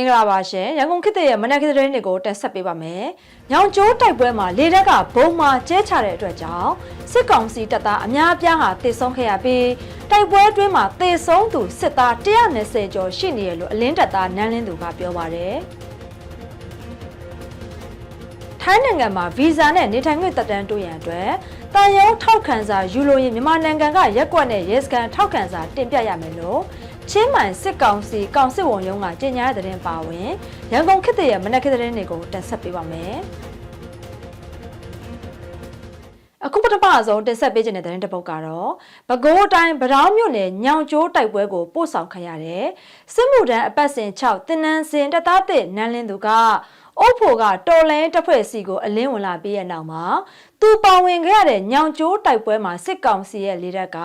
မင်္ဂလာပါရှင်ရန်ကုန်ခေတ်ရဲ့မနက်ခင်းသတင်းတွေကိုတင်ဆက်ပေးပါမယ်။ညောင်ကျိုးတိုက်ပွဲမှာလေတက်ကဘုံမှာကျဲချတဲ့အတွက်ကြောင့်စစ်ကောင်စီတပ်သားအများအပြားဟာတေဆုံးခဲ့ရပြီးတိုက်ပွဲအတွင်းမှာတေဆုံးသူစစ်သား120ကျော်ရှိနေရလို့အလင်းတပ်သားနန်းလင်းသူကပြောပါရယ်။ထိုင်းနိုင်ငံမှာဗီဇာနဲ့နေထိုင်ခွင့်တက်တန်းတိုးရန်အတွက်တန်ရုံးထောက်ခံစာယူလိုရင်မြန်မာနိုင်ငံကရက်ကွက်နဲ့ရဲစခန်းထောက်ခံစာတင်ပြရမယ်လို့ ချင်းမိုင်စစ်ကောင်စီကောင်စစ်ဝန်ရုံးကကြေညာတဲ့သတင်းပါဝင်ရန်ကုန်ခေတ်တရဲ့မနက်ခင်းသတင်းတွေကိုတင်ဆက်ပေးပါမယ်။အခုပထမဆုံးတင်ဆက်ပေးခြင်းတဲ့သတင်းတစ်ပုဒ်ကတော့ပဲခူးတိုင်းဗရောင်းမြို့နယ်ညောင်ကျိုးတိုက်ပွဲကိုပို့ဆောင်ခံရတယ်။စစ်မှုထမ်းအပတ်စဉ်6တင်နန်းစင်တပ်သားတစ်နန်းလင်းသူကအုပ်ဖို့ကတော်လန်တပ်ဖွဲ့စီကိုအလင်းဝင်လာပြီးရဲ့နောက်မှာသူပါဝင်ခဲ့ရတဲ့ညောင်ကျိုးတိုက်ပွဲမှာစစ်ကောင်စီရဲ့လေတပ်က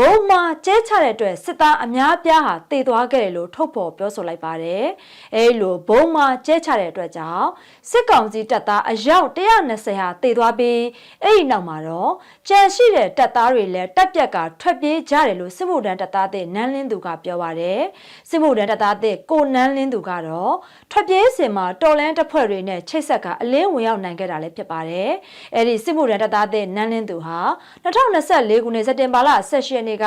ဘုံမှာကျဲချတဲ့အတွက်စစ်သားအများပြားဟာတည်သွားခဲ့တယ်လို့ထုတ်ဖော်ပြောဆိုလိုက်ပါတယ်။အဲလိုဘုံမှာကျဲချတဲ့အတွက်ကြောင့်စစ်ကောင်စီတပ်သားအယောက်120ဟာတည်သွားပြီးအဲ့ဒီနောက်မှာတော့ကြံရှိတဲ့တပ်သားတွေလည်းတပ်ပြက်ကထွက်ပြေးကြတယ်လို့စစ်မှုထမ်းတပ်သားတဲ့နန်းလင်းသူကပြောပါတယ်။စစ်မှုထမ်းတပ်သားတဲ့ကိုနန်းလင်းသူကတော့ထွက်ပြေးစဉ်မှာတော်လန်တပ်ဖွဲ့တွေနဲ့ချိတ်ဆက်ကအလင်းဝင်ရောက်နိုင်ခဲ့တာလည်းဖြစ်ပါတယ်။အဲဒီစစ်မှုထမ်းတပ်သားတဲ့နန်းလင်းသူဟာ2024ခုနှစ်စက်တင်ဘာလ18ရက်နေ့က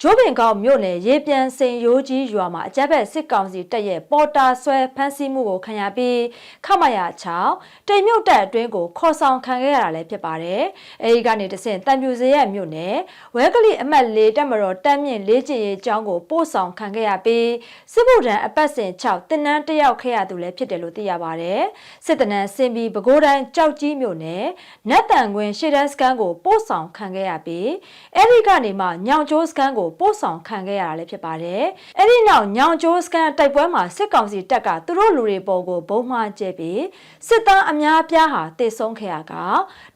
ဂျိုးပင်ကောက်မြို့နယ်ရေပြန်စိန်ရိုးကြီးရွာမှာအကြက်ဘက်စစ်ကောင်စီတပ်ရဲ့ပေါ်တာဆွဲဖမ်းဆီးမှုကိုခံရပြီးခမရ6တိမ်မြုပ်တပ်အတွင်းကိုခေါ်ဆောင်ခံခဲ့ရတာလည်းဖြစ်ပါတယ်။အဲဒီကနေတဆင့်တံပြူစရဲမြို့နယ်ဝဲကလေးအမှတ်၄တက်မတော်တမ်းမြင့်လေးကျင်ရေးကျောင်းကိုပို့ဆောင်ခံခဲ့ရပြီးစစ်ဗုဒ္ဓံအပတ်စဉ်6တင်နန်းတယောက်ခဲ့ရသူလည်းဖြစ်တယ်လို့သိရပါတယ်။စစ်တနန်းစင်ပြီးပဲခူးတိုင်းကြောက်ကြီးမြို့နယ်နတ်တန်ကွင်းရှေ့တန်းစကန်ကိုပို့ဆောင်ခံခဲ့ရပြီးအဲဒီကနေမှညောင်ကျိုးစကန်ကိုပို့ဆောင်ခံခဲ့ရတာလည်းဖြစ်ပါတယ်။အဲဒီနောက်ညောင်ကျိုးစကန်တိုက်ပွဲမှာစစ်ကောင်စီတပ်ကသူတို့လူတွေပေါ်ကိုဘုံမှာကျဲပြီးစစ်သားအများပြားဟာတေဆုံးခဲ့ရက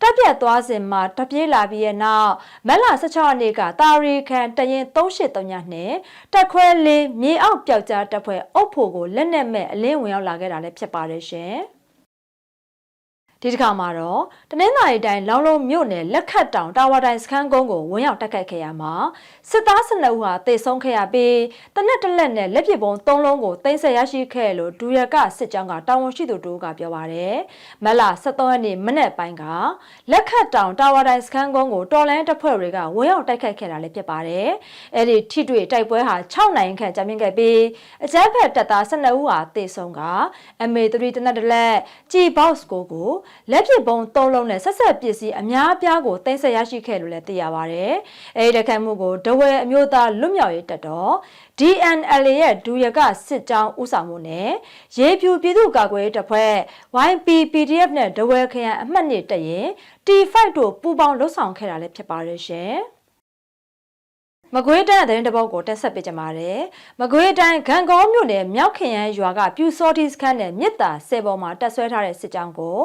တပ်ပြတ်သွားစဉ်မှာတပြေးလာပြီးရဲ့နောက်မက်လာ16ရက်နေ့ကတာရီခန်တရင်383နဲ့တက်ခွဲလေးမြေအောက်ပျောက်ကြားတပ်ဖွဲ့အုပ်ဖို့ကိုလက်နက်မဲ့အလင်းဝင်ရောက်လာခဲ့တာလည်းဖြစ်ပါတယ်ရှင်။ ဒီတစ်ခါမှာတော့တနင်္သာရီတိုင်းလောင်းလုံးမြို့နယ်လက်ခတ်တောင်တာဝါတိုင်းစခန်းကုန်းကိုဝင်ရောက်တက်ခတ်ခဲ့ရမှာစစ်သား12ဦးဟာတေဆုံးခဲ့ရပြီးတနက်တလက်နဲ့လက်ပစ်ပုံ3လုံးကိုတင်ဆက်ရရှိခဲ့လို့ဒူရကစစ်ကြောင်းကတာဝန်ရှိသူတို့ကပြောပါရယ်မလ23ရက်နေ့မနေ့ပိုင်းကလက်ခတ်တောင်တာဝါတိုင်းစခန်းကုန်းကိုတော်လန်တပ်ဖွဲ့တွေကဝင်ရောက်တိုက်ခိုက်ခဲ့တာလည်းဖြစ်ပါတယ်အဲ့ဒီထိတွေ့တိုက်ပွဲဟာ6နိုင်ခန့်ကြာမြင့်ခဲ့ပြီးအကြမ်းဖက်တပ်သား12ဦးဟာတေဆုံးက MA3 တနက်တလက်ជី box ကိုကိုလက်ပစ်ပုံ၃လုံးနဲ့ဆက်ဆက်ပစ္စည်းအများအပြားကိုတင်ဆက်ရရှိခဲ့လို့လည်းသိရပါဗျ။အဲဒီတခတ်မှုကိုဒဝဲအမျိုးသားလွတ်မြောက်ရေးတပ်တော် DNLA ရဲ့ဒူရကစစ်ကြောင်းဦးဆောင်မှုနဲ့ရေဖြူပြည်သူ့ကာကွယ်ရေးတပ်ဖွဲ့ YPPDF နဲ့ဒဝဲခရိုင်အမှတ်နှစ်တပ်ရင် T5 တို့ပူးပေါင်းလှုပ်ဆောင်ခဲ့တာလည်းဖြစ်ပါရဲ့ရှင်။ မကွေးတိုင်းသတင်းတပုတ်ကိုတက်ဆက်ပေးကြပါမယ်။မကွေးတိုင်းဂံကောမြို့နယ်မြောက်ခင်ရန်ရွာကပြူစောတိစခန်းနဲ့မြစ်တာဆယ်ပေါ်မှာတက်ဆွဲထားတဲ့စစ်ကြောင်းကို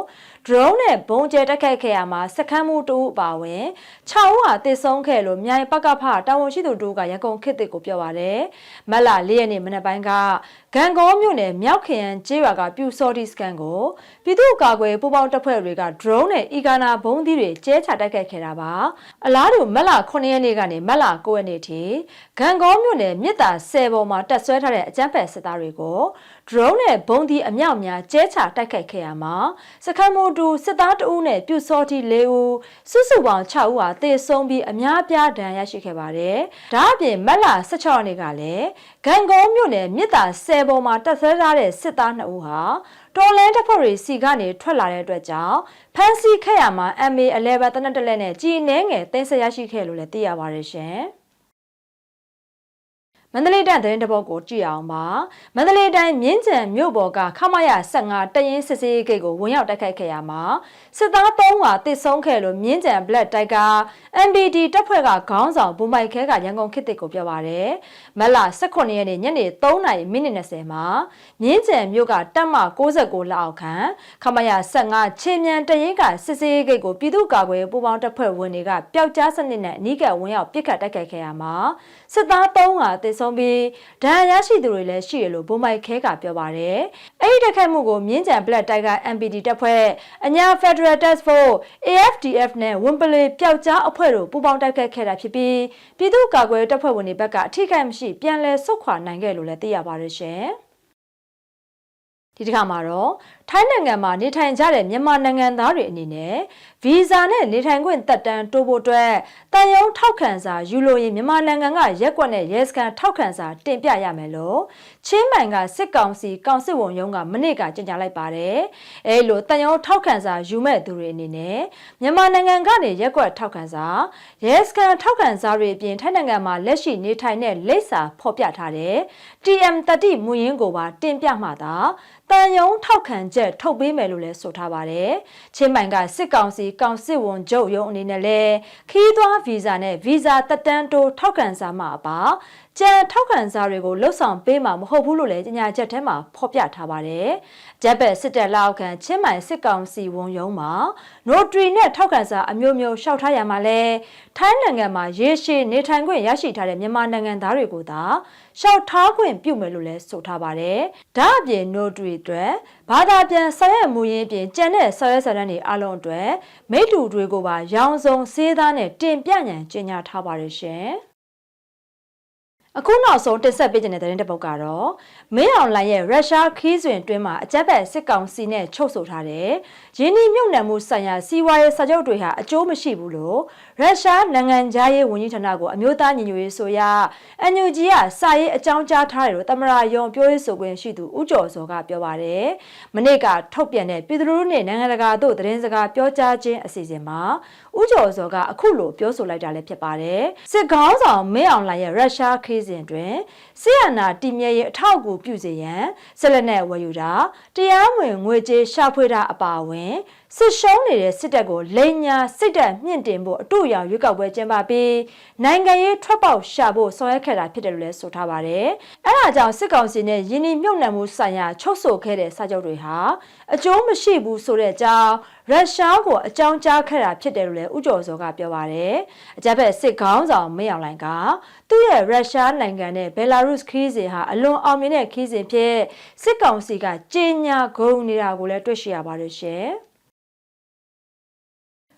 drone နဲ့ဘုံကျဲတက်ခိုက်ခဲ့ရမှာစခန်းမှုတူအပါဝင်6ဦးဟာတည်ဆုံးခဲ့လို့မြိုင်ပကဖတာဝန်ရှိသူတို့ကရန်ကုန်ခေတ်တစ်ကိုပြောပါတယ်။မက်လာ၄ရက်နေ့မနက်ပိုင်းက ဂံကောမြို့နယ်မြောက်ခင်ရန်ကျေးရွာကပြူစောတိစခန်းကိုပြည်သူ့ကာကွယ်ပူးပေါင်းတပ်ဖွဲ့တွေက drone နဲ့အီဂါနာဘုံသီးတွေကျဲချတိုက်ခိုက်ခဲ့တာပါ။အလားတူမက်လာ9ရက်နေ့ကနေမက်လာ9ရက်နေ့ထိဂံကောမြို့နယ်မြစ်တာဆယ်ပေါ်မှာတက်ဆွဲထားတဲ့အကြမ်းဖက်စစ်သားတွေကို drone နဲ့ဘုံဒီအမြောက်များကျဲချတိုက်ခိုက်ခဲ့ရမှာစခန်းမိုတူစစ်သားတဦးနဲ့ပြူစောတိ၄ဦးစုစုပေါင်း6ဦးဟာတေဆုံးပြီးအများပြားဒဏ်ရရှိခဲ့ပါတယ်။ဒါအပြင်မက်လာ16ရက်နေ့ကလည်းဂံကောမြို့နယ်မြစ်တာဆယ်ပေါ်မှာတက်ဆွဲထားတဲ့စစ်သား2ဦးဟာတော်လန်တပ်ဖွဲ့တွေစီကနေထွက်လာတဲ့အတွက်ကြောင့်ဖမ်းဆီးခဲ့ရမှာ MA11 တနက်တလက်နဲ့ကြီးနှဲငယ်တင်ဆက်ရရှိခဲ့လို့လည်းသိရပါတယ်ရှင်။ မန္တလေးတိုင်းသတင်းတပုတ်ကိုကြည့်အောင်ပါမန္တလေးတိုင်းမြင်းကြံမြို့ပေါ်ကခမရ15တရင်စစ်စေးဂိတ်ကိုဝင်ရောက်တိုက်ခိုက်ခဲ့ရမှာစစ်သား3ဦးဟာတစ်ဆုံးခဲ့လို့မြင်းကြံ Black တိုက်က MBD တပ်ဖွဲ့ကခေါင်းဆောင်ဘူမိုက်ခဲကရန်ကုန်ခေတ်တစ်ကိုပြောပါရယ်မလ18ရက်နေ့ညနေ3နာရီမိနစ်20မှာမြင်းကြံမြို့ကတပ်မ69လက်အောက်ခံခမရ15ချင်းမြန်တရင်ကစစ်စေးဂိတ်ကိုပြည်သူ့ကာကွယ်ပူးပေါင်းတပ်ဖွဲ့ဝင်တွေကပျောက်ကြားစနစ်နဲ့အနီးကပ်ဝင်ရောက်ပစ်ခတ်တိုက်ခိုက်ခဲ့ရမှာစစ်သား3ဦးဟာတစ်ဆုံးပြီးဒဏ်ရာရရှိသူတွေလည်းရှိတယ်လို့ဘုံမိုက်ခဲကပြောပါတယ်။အဲဒီတက်ခတ်မှုကိုမြင်းကြံ Black Tiger MPD တပ်ဖွဲ့အညာ Federal Task Force AFDF နဲ့ဝန်ပလေပျောက်ကြားအဖွဲ့တို့ပူးပေါင်းတိုက်ခိုက်ခဲ့တာဖြစ်ပြီးပြည်သူ့ကာကွယ်တပ်ဖွဲ့ဝင်တွေဘက်ကအထိခိုက်မရှိပြန်လည်ဆုတ်ခွာနိုင်ခဲ့လို့လည်းသိရပါတယ်ရှင်။ဒီတစ်ခါမှာတော့ထိုင်းနိုင်ငံမှာနေထိုင်ကြတဲ့မြန်မာနိုင်ငံသားတွေအနေနဲ့ ဗီဇာနဲ့နေထိုင်ခွင့်သက်တမ်းတိုးဖို့အတွက်တန်ယုံထောက်ခံစာယူလို့ရင်မြန်မာနိုင်ငံကရက်ကွက်နဲ့ရဲစခန်းထောက်ခံစာတင်ပြရမယ်လို့ချင်းမိုင်ကစစ်ကောင်စီကောင်စစ်ဝန်ရုံးကမနေ့ကကြေညာလိုက်ပါတယ်။အဲလိုတန်ယုံထောက်ခံစာယူမဲ့သူတွေအနေနဲ့မြန်မာနိုင်ငံကနေရက်ကွက်ထောက်ခံစာရဲစခန်းထောက်ခံစာတွေအပြင်ထိုင်းနိုင်ငံမှာလက်ရှိနေထိုင်တဲ့လိပ်စာဖော်ပြထားတဲ့ TM30 မူရင်းကိုပါတင်ပြမှသာတန်ယုံထောက်ခံချက်ထုတ်ပေးမယ်လို့လည်းဆိုထားပါတယ်။ချင်းမိုင်ကစစ်ကောင်စီကောင်စစ်ဝန်ချုပ်ရုံးအနေနဲ့လည်းခီးသွွားဗီဇာနဲ့ဗီဇာတက်တန်းတိုးထောက်ခံစာမှာအပါကြံထောက်ခံစာတွေကိုလှုပ်ဆောင်ပေးမှာမဟုတ်ဘူးလို့လည်းကြေညာချက်ထဲမှာဖော်ပြထားပါတယ်။ဂျက်ဘက်စစ်တပ်လက်အောက်ခံချင်းမိုင်စစ်ကောင်စီဝန်ရုံးမှာနိုထရီနဲ့ထောက်ခံစာအမျိုးမျိုးရှောက်ထားရမှာလဲထိုင်းနိုင်ငံမှာရေရှည်နေထိုင်ခွင့်ရရှိထားတဲ့မြန်မာနိုင်ငံသားတွေကိုသာရှောက်ထားခွင့်ပြုမယ်လို့လည်းဆိုထားပါတယ်။ဒါအပြင်နိုထရီအတွက်ဘာသာပြန်ဆက်ရမှုရင်းပြင်ကြံတဲ့ဆက်ရဆက်တဲ့နေအလုံးအတွက်မိတူတွေကိုပါရောင်းစုံစေးသားနဲ့တင်ပြညံကြေညာထားပါတယ်ရှင်။ အခုနောက်ဆုံးတင်ဆက်ပေးခြင်းတဲ့သတင်းတစ်ပုဒ်ကတော့မင်းအောင်လှိုင်ရဲ့ရုရှားခီးဆွင်တွင်းမှာအကြက်ဘက်စစ်ကောင်စီနဲ့ချုပ်ဆိုထားတဲ့ရင်းနှီးမြှုပ်နှံမှုဆိုင်ရာစီးပွားရေးစာချုပ်တွေဟာအကျိုးမရှိဘူးလို့ရုရှားနိုင်ငံသားရေးဝန်ကြီးဌာနကိုအမျိုးသားညီညွတ်ရေးဆိုရ NUG ကစာရေးအကြောင်းကြားထားတယ်လို့တမရယုံပြောရေးဆိုခွင့်ရှိသူဦးကျော်စောကပြောပါတယ်။မနေ့ကထုတ်ပြန်တဲ့ပြည်သူလူထုနဲ့နိုင်ငံတကာတို့သတင်းစကားပြောကြားခြင်းအစီအစဉ်မှာဦးကျော်စောကအခုလိုပြောဆိုလိုက်တာလည်းဖြစ်ပါတယ်။စစ်ကောင်းဆောင်မင်းအောင်လှိုင်ရဲ့ရုရှားခီးစဉ်တွင်ဆီယနာတီမြဲရဲ့အထောက်အကူပြုစေရန်ဆက်လက်နဲ့ဝယ်ယူတာတရားမဝင်ငွေကြေးရှာဖွေတာအပါအဝင် စစ်ရှုံးနေတဲ့စစ်တပ်ကိုလိန်ညာစစ်တပ်မြင့်တင်ဖို့အတူရောင်ရွေးကောက်ပွဲကျင်းပပြီးနိုင်ငံရေးထွက်ပေါက်ရှာဖို့ဆောင်ရွက်ခဲ့တာဖြစ်တယ်လို့လည်းဆိုထားပါတယ်။အဲဒါကြောင့်စစ်ကောင်စီနဲ့ယင်းနှမြုပ်နှံမှုဆိုင်ရာချုပ်ဆိုခဲ့တဲ့စာချုပ်တွေဟာအကျိုးမရှိဘူးဆိုတဲ့အကြောင်းရုရှားကိုအကြောင်းကြားခဲ့တာဖြစ်တယ်လို့လည်းဥကျော်စောကပြောပါတယ်။အကြမ်းဖက်စစ်ခေါင်းဆောင်မင်းအောင်လှိုင်ကသူ့ရဲ့ရုရှားနိုင်ငံနဲ့ဘယ်လာရုစ်ခီးစဉ်ဟာအလွန်အောင်မြင်တဲ့ခီးစဉ်ဖြစ်စစ်ကောင်စီကကြေညာဂုဏ်နေတာကိုလည်းတွေ့ရှိရပါတယ်ရှင်။